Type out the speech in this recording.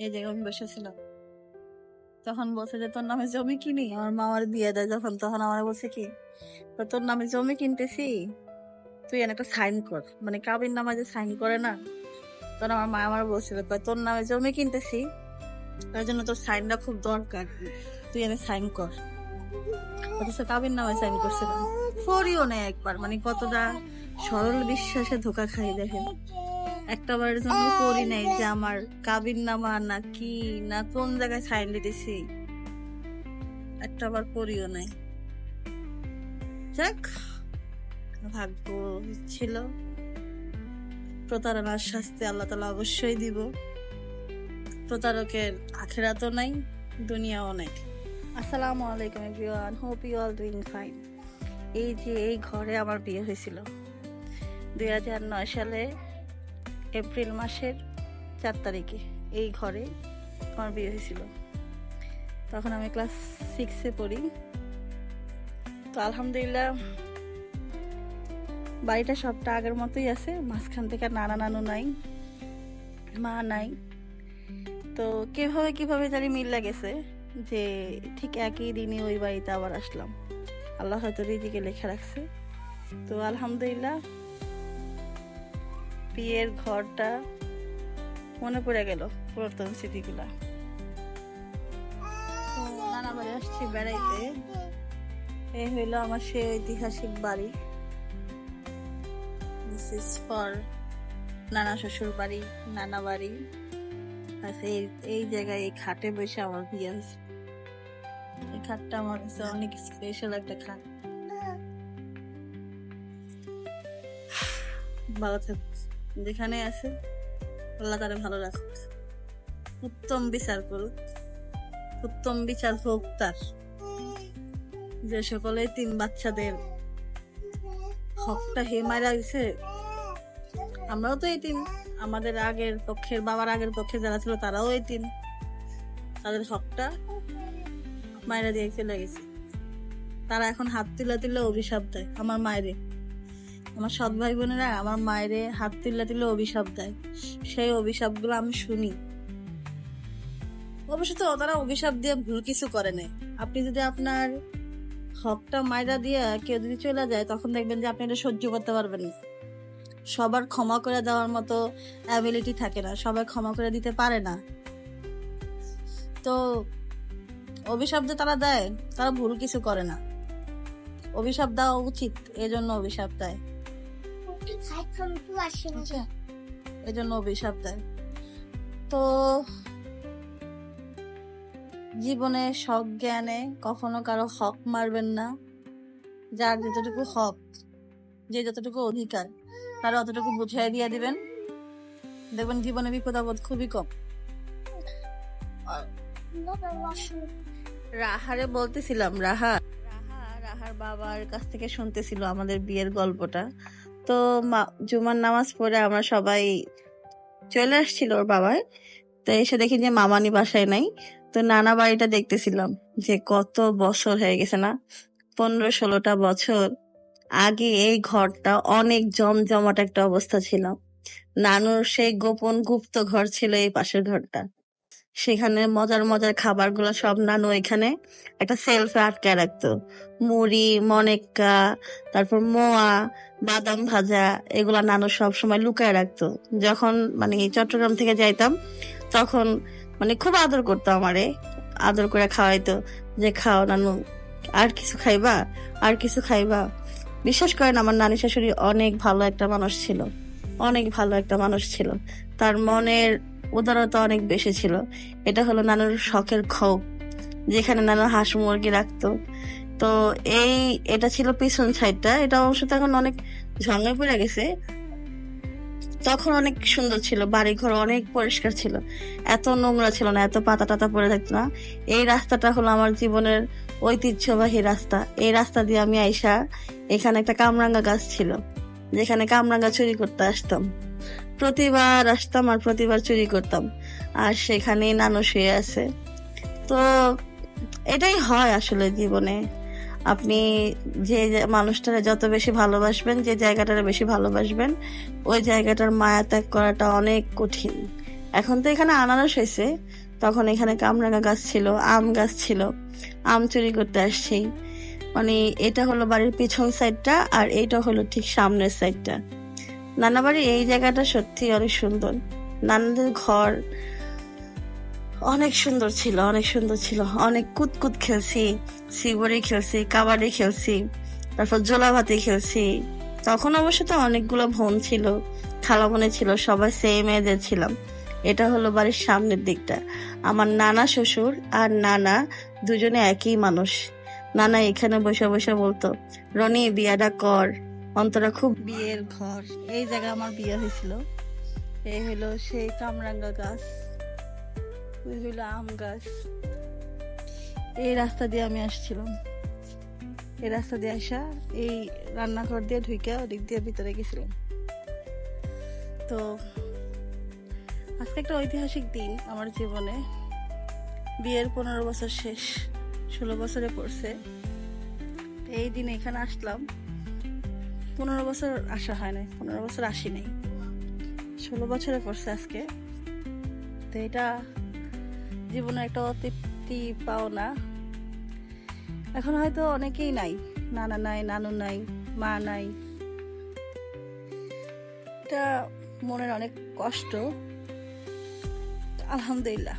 এই জায়গায় আমি বসেছিলাম। তখন বলছে যে তোর নামে জমি কিনি? আমার মা আমার বিয়ে দেয় যখন তখন আমার বলছে কি তোর নামে জমি কিনতেছি তুই একটা সাইন কর। মানে কাবির নামে যে সাইন করে না তখন আমার মা আমার বলছিল "কয়, তোর নামে জমি কিনতেছি তার জন্য তোর সাইনটা খুব দরকার তুই এনে সাইন কর। অথচ কাবির নামে সাইন করছে না করিও না একবার মানে কতটা সরল বিশ্বাসে ধোকা খাই দেখেন। একটা বারের জন্য করি নাই যে আমার কাবির নামা না কি না কোন জায়গায় সাইন দিতেছি? একটা বার করিও নাই। যাক, ভাগ্য ছিল। প্রতারণার শাস্তি আল্লাহ তালা অবশ্যই দিব। প্রতারকের আখেরাতও নাই, দুনিয়াও নাই। আসসালামু আলাইকুম everyone hope you all doing fine এই যে এই ঘরে আমার বিয়ে হয়েছিল। দুই হাজার নয় সালে এপ্রিল মাসের চার তারিখে এই ঘরে আমার বিয়ে হয়েছিল। তখন আমি ক্লাস সিক্সে পড়ি। তো আলহামদুলিল্লাহ বাড়িটা সবটা আগের মতোই আছে, মাঝখান থেকে নানা নানু নাই, মা নাই। তো কীভাবে কীভাবে জানি মিল লাগেছে যে ঠিক একই দিনই ওই বাড়িতে আবার আসলাম। আল্লাহ হয়তো রিজিকে লেখা রাখছে। তো আলহামদুলিল্লাহ বিয়ের ঘরটা মনে পড়ে গেল পুরাতন স্মৃতিগুলা। নানা বাড়ি আসছি বেড়াইতে। এই হইল আমার সেই ঐতিহাসিক বাড়ি। দিস ইজ ফর নানা শ্বশুর বাড়ি নানা বাড়ি। এই এই জায়গায় এই খাটে বসে আমার বিয়ে হয়েছে। এই খাটটা আমার কাছে অনেক স্পেশাল একটা খাট। ভালো থাকুক যেখানে আছে, আল্লাহ তারে ভালো রাখুক। উত্তম বিচার করুক। উত্তম বিচার হোক তার। যে সকলে তিন বাচ্চাদের হকটা হে মারা গেছে আমরাও তো এই তিন। আমাদের আগের পক্ষের, বাবার আগের পক্ষে যারা ছিল, তারাও এই তিন। তাদের হকটা মায়েরা দিয়ে চলে গেছে। তারা এখন হাত তুলে তুলে অভিশাপ দেয়, আমার মায়েরে। আমার সৎ ভাই বোনেরা আমার মায়েরে হাত তুলে তুলে অভিশাপ দেয়। সেই অভিশাপগুলো আমি শুনি। অবশ্য তো তারা অভিশাপ দিয়ে ভুল কিছু করে নাই। আপনি যদি আপনার হকটা মায়েরা দিয়ে কেউ যদি চলে যায়, তখন দেখবেন যে আপনি এটা সহ্য করতে পারবেন না। সবার ক্ষমা করে দেওয়ার মতো অ্যাবিলিটি থাকে না। সবাই ক্ষমা করে দিতে পারে না। তো অভিশাপ যে তারা দেয়, তারা ভুল কিছু করে না। অভিশাপ দেওয়া উচিত, এজন্য অভিশাপ দেয়। আচ্ছা এজন্য অভিশাপ দেয় তো, জীবনে সব জ্ঞানে কখনো কারও হক মারবেন না, যার যতটুকু হক, যে যতটুকু অধিকার, তারা অতটুকু বুঝাই দিয়ে দিবেন। দেখবেন জীবনে বিপদ আপদ খুবই কম। রাহারে বলতেছিলাম, রাহা। রাহা, রাহার বাবার কাছ থেকে শুনতেছিল আমাদের বিয়ের গল্পটা। তো জুমার নামাজ পড়ে আমরা সবাই চলে আসছিল ওর বাবার। তো এসে দেখি যে মামানি বাসায় নাই। তো নানা বাড়িটা দেখতেছিলাম যে কত বছর হয়ে গেছে না? পনেরো ষোলোটা বছর আগে এই ঘরটা অনেক জমজমাট একটা অবস্থা ছিল। নানুর সেই গোপন গুপ্ত ঘর ছিল এই পাশের ঘরটা। সেখানে মজার মজার খাবারগুলো সব নানু এখানে একটা সেলফে আটকায় রাখতো। মুড়ি, মনেক্কা, তারপর মোয়া, বাদাম ভাজা, এগুলা নানু সব সময় লুকায় রাখতো। যখন মানে চট্টগ্রাম থেকে যাইতাম, তখন মানে খুব আদর করতো আমারে, আদর করে খাওয়াইতো যে, খাও নানু, আর কিছু খাইবা? আর কিছু খাইবা? বিশ্বাস করেন, আমার নানি শাশুড়ি অনেক ভালো একটা মানুষ ছিল। অনেক ভালো একটা মানুষ ছিল। তার মনের উদারতা অনেক বেশি ছিল। এটা হলো নানুর শখের খোপ, যেখানে নানু হাঁস মুরগি রাখতো। তো এই, এটা ছিল পিছন সাইডটা। এটা অবশ্য এখন অনেক ঝঙ্গায় পড়ে গেছে। তখন অনেক সুন্দর ছিল বাড়ি ঘর অনেক পরিষ্কার ছিল। এত নোংরা ছিল না, এত পাতা টাতা পড়ে থাকতো না। এই রাস্তাটা হলো আমার জীবনের ঐতিহ্যবাহী রাস্তা। এই রাস্তা দিয়ে আমি আইসা এখানে একটা কামরাঙ্গা গাছ ছিল, যেখানে কামরাঙ্গা চুরি করতে আসতাম। প্রতিবার আসতাম আর প্রতিবার চুরি করতাম। আর সেখানে নানু শুয়ে আছে। তো এটাই হয় আসলে জীবনে। আপনি যে মানুষটারে যত বেশি ভালোবাসবেন, যে জায়গাটারে বেশি ভালোবাসবেন, ওই জায়গাটার মায়া ত্যাগ করাটা অনেক কঠিন। এখন তো এখানে আনারস হয়েছে। তখন এখানে কামরাঙা গাছ ছিল, আম গাছ ছিল, আম চুরি করতে আসছি। মানে এটা হলো বাড়ির পিছন সাইডটা আর এইটা হলো ঠিক সামনের সাইডটা নানা বাড়ির এই জায়গাটা সত্যি অনেক সুন্দর। নানাদের ঘর অনেক সুন্দর ছিল, অনেক সুন্দর ছিল। অনেক কুতকুত খেলছি সিবরি খেলছি, কাবাডি খেলছি, তারপর জোলাভাতি খেলছি। তখন অবশ্য তো অনেকগুলো বোন ছিল, খালা বোনে ছিল, সবাই সেম এজের ছিলাম। এটা হলো বাড়ির সামনের দিকটা। আমার নানা শ্বশুর আর নানা দুজনে একই মানুষ। নানা এখানে বসে বসে বলতো, রনি, বিয়াটা কর। অন্তরা খুব বিয়ের ঘর। এই জায়গায় আমার বিয়ে হয়েছিল। এই হলো সেই কামরাঙ্গা গাছ। ওই হলো আম গাছ। এই রাস্তা দিয়ে আমি আসছিলাম। এই রাস্তা দিয়ে আসা, এই রান্নাঘর দিয়ে ঢুকে ওদিক দিয়ে ভিতরে গেছিলাম। তো আজকে একটা ঐতিহাসিক দিন আমার জীবনে। বিয়ের পনেরো বছর শেষ, ষোলো বছরে পড়ছে। এই দিন এখানে আসলাম। পনেরো বছর আসা হয় নাই, পনেরো বছর আসি নাই। ষোলো বছরে পড়ছে আজকে। তো এটা জীবনে একটা অতৃপ্তি পাওনা এখন হয়তো অনেকেই নাই, নানা নাই, নানু নাই, মা নাই। এটা মনের অনেক কষ্ট। আলহামদুলিল্লাহ।